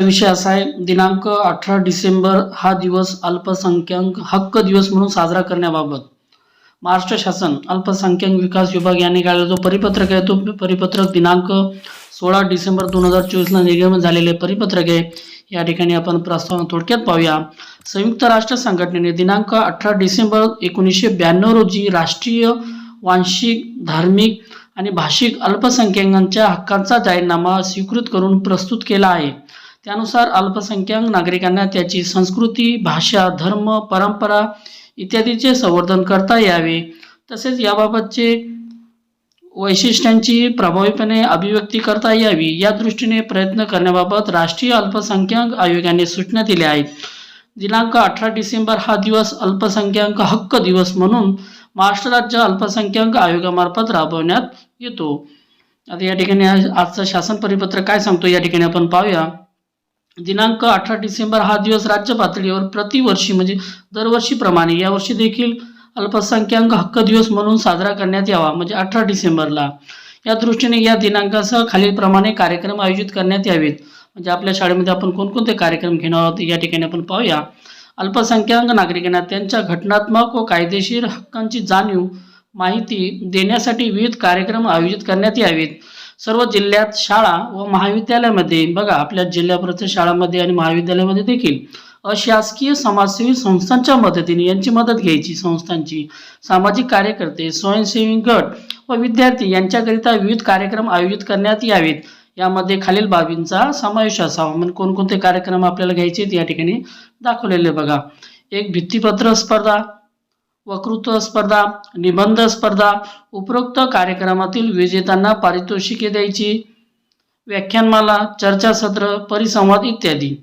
विषय असा आहे दिनांक अठरा डिसेंबर हा दिवस अल्पसंख्याक हक्क दिवस म्हणून साजरा करण्याबाबत. महाराष्ट्र शासन अल्पसंख्याक विकास विभाग यांनी काढलेला जो परिपत्रक आहे तो परिपत्रक दिनांक सोळा डिसेंबर दोन हजार चोवीसला निर्गमन झालेले परिपत्रक आहे. या ठिकाणी आपण प्रस्तावना थोडक्यात पाहूया. संयुक्त राष्ट्र संघटनेने दिनांक अठरा डिसेंबर एकोणीसशे ब्याण्णव रोजी राष्ट्रीय वांशिक धार्मिक आणि भाषिक अल्पसंख्याकांच्या हक्कांचा जाहीरनामा स्वीकृत करून प्रस्तुत केला आहे. त्यानुसार अल्पसंख्याक नागरिकांना त्याची संस्कृती भाषा धर्म परंपरा इत्यादीचे संवर्धन करता यावे. तसेच याबाबतचे वैशिष्ट्यांची प्रभावीपणे अभिव्यक्ती करता यावी. या दृष्टीने प्रयत्न करण्याबाबत राष्ट्रीय अल्पसंख्याक आयोगाने सूचना दिल्या आहेत. दिनांक अठरा डिसेंबर हा दिवस अल्पसंख्याक हक्क दिवस म्हणून महाराष्ट्र राज्य अल्पसंख्याक आयोगामार्फत राबवण्यात येतो. आता या ठिकाणी आज- आजचं शासन परिपत्र काय सांगतो या ठिकाणी आपण पाहूया. दिनांक अठरा डिसेंबर हा दिवस राज्य पातळीवर प्रतिवर्षी म्हणजे दरवर्षीप्रमाणे यावर्षी देखील अल्पसंख्याक हक्क दिवस म्हणून साजरा करण्यात यावा म्हणजे अठरा डिसेंबरला. या दृष्टीने या दिनांकासह खालीलप्रमाणे कार्यक्रम आयोजित करण्यात यावेत. म्हणजे आपल्या शाळेमध्ये आपण कोणकोणते कार्यक्रम घेणार आहोत या ठिकाणी आपण पाहूया. अल्पसंख्याक नागरिकांना त्यांच्या घटनात्मक व कायदेशीर हक्कांची जाणीव माहिती देण्यासाठी विविध कार्यक्रम आयोजित करण्यात यावेत. सर्व जिल्ह्यात शाळा व महाविद्यालयामध्ये बघा आपल्या जिल्ह्याप्रत्येक शाळामध्ये आणि महाविद्यालयामध्ये देखील अशासकीय समाजसेवी संस्थांच्या मदतीने यांची मदत घ्यायची. संस्थांची सामाजिक कार्यकर्ते स्वयंसेवी गट व विद्यार्थी यांच्याकरिता विविध कार्यक्रम आयोजित करण्यात यावेत. यामध्ये खालील बाबींचा समावेश असावा. म्हणजे कोणकोणते कार्यक्रम आपल्याला घ्यायचे या ठिकाणी दाखवलेले बघा. एक भित्तीपत्र स्पर्धा वक्तृत्व स्पर्धा निबंध स्पर्धा उपरोक्त कार्यक्रमातील विजेत्यांना पारितोषिके द्यायची व्याख्यानमाला चर्चासत्र परिसंवाद इत्यादी.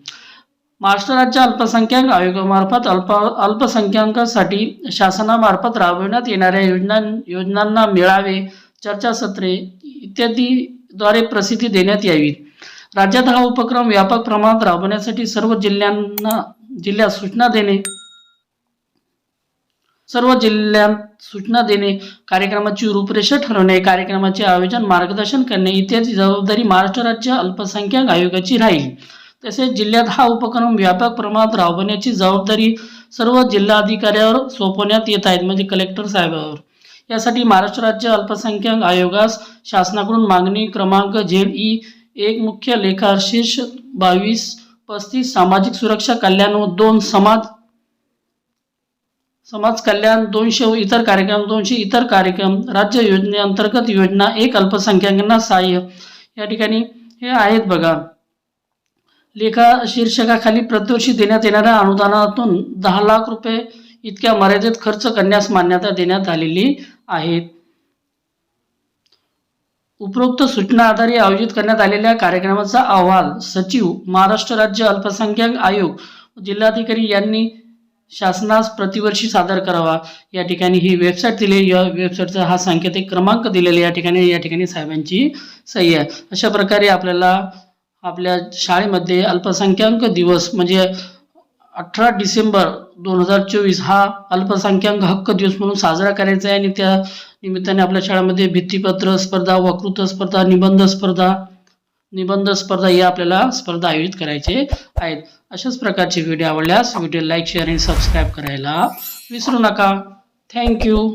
महाराष्ट्र राज्य अल्पसंख्याक आयोगामार्फत अल्प अल्पसंख्याकांसाठी शासनामार्फत राबविण्यात येणाऱ्या योजना योजनांना मेळावे चर्चासत्रे इत्यादीद्वारे प्रसिद्धी देण्यात यावी. राज्यात हा उपक्रम व्यापक प्रमाणात राबवण्यासाठी सर्व जिल्ह्यांना जिल्ह्यात सूचना देणे सर्व जिल्ह्यात सूचना देणे कार्यक्रमाची रूपरेषा ठरवणे कार्यक्रमाचे आयोजन मार्गदर्शन करणे इत्यादी जबाबदारी महाराष्ट्र राज्य अल्पसंख्याक आयोगाची राहील. तसेच जिल्ह्यात हा उपक्रम व्यापक प्रमाणात राबवण्याची जबाबदारी सर्व जिल्हाधिकाऱ्यावर सोपवण्यात येत आहेत म्हणजे कलेक्टर साहेबावर. यासाठी महाराष्ट्र राज्य अल्पसंख्याक आयोगास शासनाकडून मागणी क्रमांक झेड ई एक मुख्य लेखाशीर्ष बावीस पस्तीस सामाजिक सुरक्षा कल्याण व दोन समाज समाज कल्याण दोनशे व इतर कार्यक्रम दोनशे इतर कार्यक्रम राज्य योजनेअंतर्गत योजना एक अल्पसंख्याकांना सहाय्य. या ठिकाणी हे आहेत बघा. लेखा शीर्षकाखाली प्रतिवर्षी देण्यात येणाऱ्या अनुदानातून दहा लाख रुपये इतक्या मर्यादित खर्च करण्यास मान्यता देण्यात आलेली आहेत. उपरोक्त सूचना आधारे आयोजित करण्यात आलेल्या कार्यक्रमाचा अहवाल सचिव महाराष्ट्र राज्य अल्पसंख्याक आयोग जिल्हाधिकारी यांनी शासनास प्रतिवर्षी सादर करावा. या ठिकाणी ही वेबसाईट दिली या वेबसाईटचा हा सांकेतिक क्रमांक दिलेला या ठिकाणी या ठिकाणी साहेबांची सही आहे. अशा प्रकारे आपल्याला आपल्या शाळेमध्ये अल्पसंख्याक दिवस म्हणजे अठरा डिसेंबर दोन हजार चोवीस हा अल्पसंख्याक हक्क दिवस म्हणून साजरा करायचा आहे आणि त्या निमित्ताने आपल्या शाळेमध्ये भित्तीपत्र स्पर्धा वक्तृत्व स्पर्धा निबंध स्पर्धा निबंध स्पर्धा या आपल्याला स्पर्धा आयोजित करायचे आहेत. अशाच प्रकारचे व्हिडिओ आवडल्यास व्हिडिओ लाईक शेअर आणि सबस्क्राईब करायला विसरू नका. थँक्यू